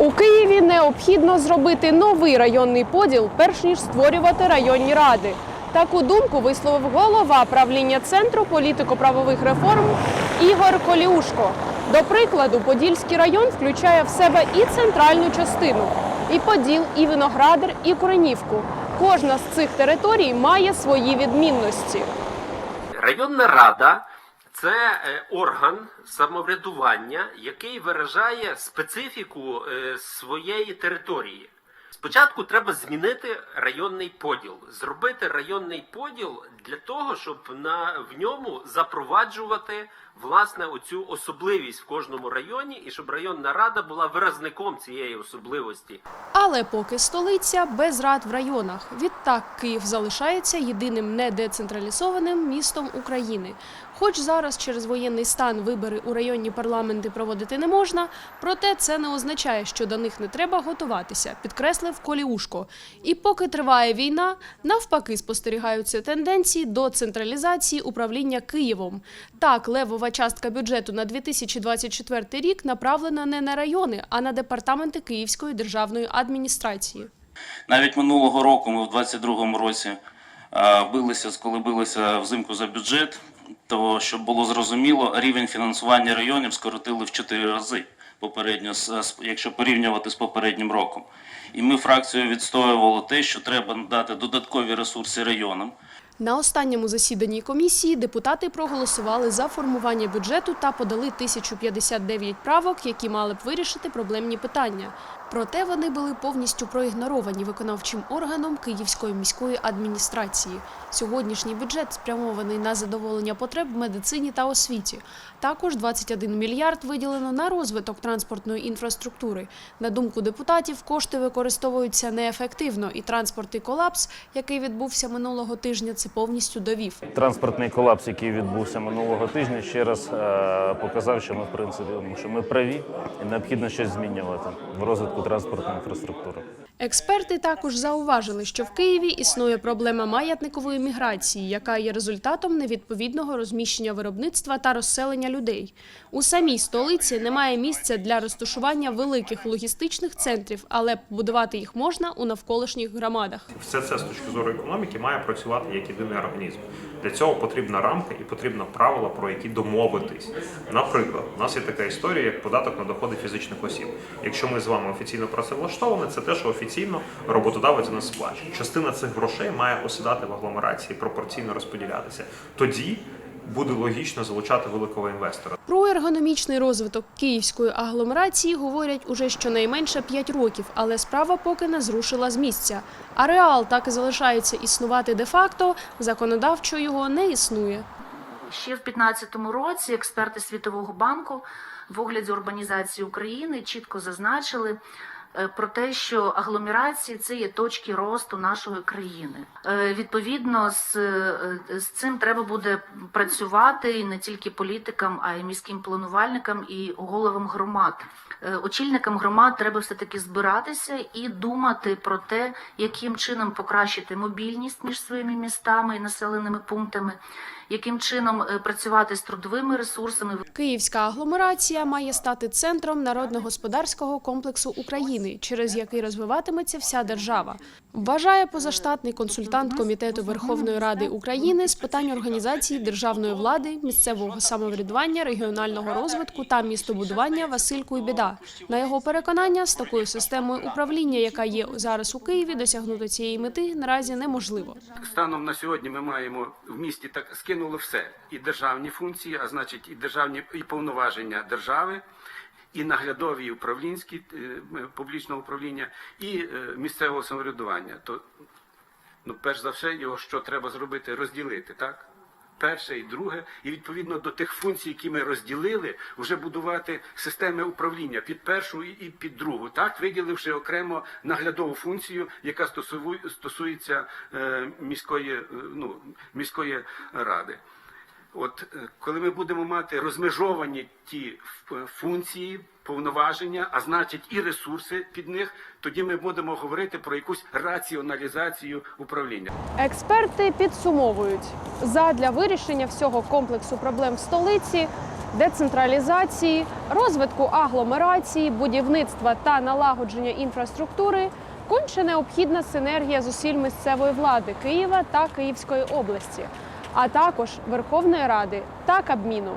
У Києві необхідно зробити новий районний поділ, перш ніж створювати районні ради. Таку думку висловив голова правління центру політико-правових реформ Ігор Коліушко. До прикладу, Подільський район включає в себе і центральну частину, і Поділ, і Виноградар, і Куренівку. Кожна з цих територій має свої відмінності. Районна рада це е, орган самоврядування, який виражає специфіку е, своєї території. Спочатку треба змінити районний поділ, зробити районний поділ для того, щоб на в ньому запроваджувати власне оцю особливість в кожному районі, і щоб районна рада була виразником цієї особливості. Але поки столиця без рад в районах. Відтак Київ залишається єдиним недецентралізованим містом України. Хоч зараз через воєнний стан вибори у районні парламенти проводити не можна, проте це не означає, що до них не треба готуватися, підкреслив Коліушко. І поки триває війна, навпаки спостерігаються тенденції до централізації управління Києвом. Так, левова частка бюджету на 2024 рік направлена не на райони, а на департаменти Київської державної адміністрації. Навіть минулого року ми в 22-му році билися, коли билися взимку за бюджет, то щоб було зрозуміло, рівень фінансування районів скоротили в 4 рази попередньо, якщо порівнювати з попереднім роком. І ми фракцією відстоювали те, що треба дати додаткові ресурси районам. На останньому засіданні комісії депутати проголосували за формування бюджету та подали 1059 правок, які мали б вирішити проблемні питання. Проте вони були повністю проігноровані виконавчим органом Київської міської адміністрації. Сьогоднішній бюджет спрямований на задоволення потреб в медицині та освіті. Також 21 мільярд виділено на розвиток транспортної інфраструктури. На думку депутатів, кошти використовуються неефективно, і транспортний колапс, який відбувся минулого тижня, це повністю довів. Транспортний колапс, який відбувся минулого тижня, ще раз е, показав, що ми в принципі що ми праві і необхідно щось змінювати в розвитку транспортної інфраструктури. Експерти також зауважили, що в Києві існує проблема маятникової міграції, яка є результатом невідповідного розміщення виробництва та розселення людей. У самій столиці немає місця для розташування великих логістичних центрів, але побудувати їх можна у навколишніх громадах. Все це з точки зору економіки має працювати як єдиний організм. Для цього потрібна рамка і потрібно правила, про які домовитись. Наприклад, у нас є така історія, як податок на доходи фізичних осіб. Якщо ми з вами офіційно працевлаштовані, це те, що офіційно роботодавець за нас сплачує. Частина цих грошей має осідати в агломерації, пропорційно розподілятися. Тоді буде логічно залучати великого інвестора. Про ергономічний розвиток київської агломерації говорять уже щонайменше 5 років, але справа поки не зрушила з місця. А реал так і залишається існувати де-факто, законодавчо його не існує. Ще в 2015 році експерти Світового банку в огляді урбанізації України чітко зазначили про те, що агломерації це є точки росту нашої країни. Е, Відповідно, з, е, з цим треба буде працювати і не тільки політикам, а й міським планувальникам і головам громад. Е, Очільникам громад треба все таки збиратися і думати про те, яким чином покращити мобільність між своїми містами і населеними пунктами, яким чином е, працювати з трудовими ресурсами. Київська агломерація має стати центром народно-господарського комплексу України, через який розвиватиметься вся держава. Вважає позаштатний консультант Комітету Верховної Ради України з питань організації державної влади, місцевого самоврядування, регіонального розвитку та містобудування Василь Куйбіда. На його переконання, з такою системою управління, яка є зараз у Києві, досягнути цієї мети наразі неможливо. Станом на сьогодні ми маємо в місті так скинули все і державні функції, а значить, і державні і повноваження держави, і наглядові, і управлінські е, публічного управління, і е, місцевого самоврядування. То ну, перш за все, його що треба зробити, розділити, так? Перше і друге, і відповідно до тих функцій, які ми розділили, вже будувати системи управління під першу і під другу, так виділивши окремо наглядову функцію, яка стосує- стосується е, міської, е, ну, міської ради. От е, коли ми будемо мати розмежовані ті функції, повноваження, а значить і ресурси під них, тоді ми будемо говорити про якусь раціоналізацію управління. Експерти підсумовують задля вирішення всього комплексу проблем в столиці. Децентралізації, розвитку агломерації, будівництва та налагодження інфраструктури конче необхідна синергія зусиль місцевої влади Києва та Київської області, а також Верховної Ради та Кабміну.